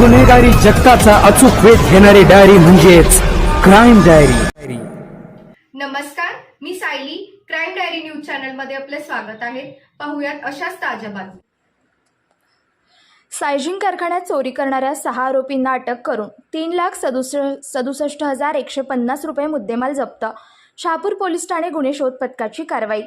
गुन्हेगारी जगताचा अचूक वेध घेणारी डायरी म्हणजेच क्राईम डायरी नमस्कार मी सायली. क्राईम डायरी न्यूज चॅनलमध्ये आपले स्वागत आहे. पाहुयात अशाच ताज्या बातम्या. सायजिंग कारखान्यात चोरी करणाऱ्या सहा आरोपींना अटक करून तीन लाख सदुस सदुसष्ट हजार एकशे पन्नास रुपये मुद्देमाल जप्त. शहापूर पोलीस ठाणे गुन्हे शोध पथकाची कारवाई.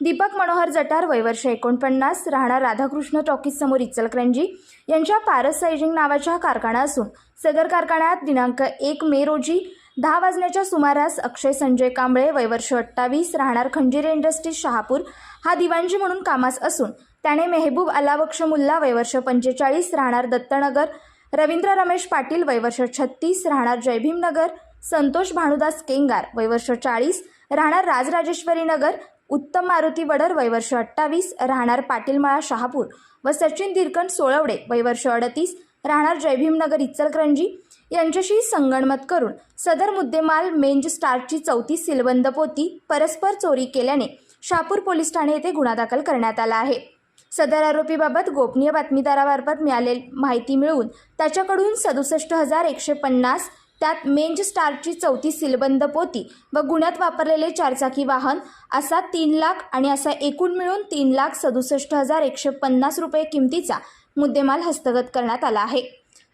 दीपक मनोहर जटार वयवर्ष एकोणपन्नास राहणार राधाकृष्ण टॉकीज समोर इचलकरंजी. यांच्या पारस सायजिंग नावाच्या कारखाना असून सदर कारखान्यात दिनांक एक मे रोजी दहा वाजण्याच्या सुमारास अक्षय संजय कांबळे वयवर्ष अठ्ठावीस राहणार खंजिरे इंडस्ट्रीज शहापूर हा दिवाणजी म्हणून कामास असून त्याने मेहबूब अलाबक्ष मुल्ला वयवर्ष पंचेचाळीस राहणार दत्तनगर रवींद्र रमेश पाटील वयवर्ष छत्तीस राहणार जयभीमनगर संतोष भानुदास केंगार वयवर्ष चाळीस राहणार राजराजेश्वरी नगर उत्तम मारुती वडर वयवर्ष अठ्ठावीस राहणार पाटीलमाळा शहापूर. व सचिन दिरकण सोळवडे वयवर्ष अडतीस राहणार जयभीमनगर इचलकरंजी. यांच्याशी संगणमत करून सदर मुद्देमाल मेंज स्टारची चौथी सिलबंद पोती परस्पर चोरी केल्याने शहापूर पोलीस ठाणे येथे गुन्हा दाखल करण्यात आला आहे. सदर आरोपीबाबत गोपनीय बातमीदारामार्फत मिळालेली माहिती मिळवून त्याच्याकडून सदुसष्ट हजार एकशे पन्नास त्यात मेंज स्टारची चौथी सिलबंद पोती व गुन्ह्यात वापरलेले चारचाकी वाहन असा तीन लाख आणि असा एकूण मिळून तीन लाख सदुसष्ट हजार एकशे पन्नास रुपये किमतीचा मुद्देमाल हस्तगत करण्यात आला आहे.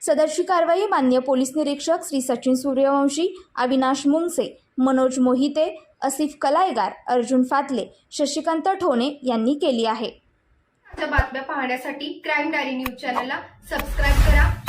सदरची कारवाई मान्य पोलीस निरीक्षक श्री सचिन सूर्यवंशी अविनाश मुंगसे मनोज मोहिते असिफ कलायगार अर्जुन फातले शशिकांत ठोणे यांनी केली आहे. बातम्या पाहण्यासाठी क्राईम डायरी न्यूज चॅनलला सबस्क्राईब करा.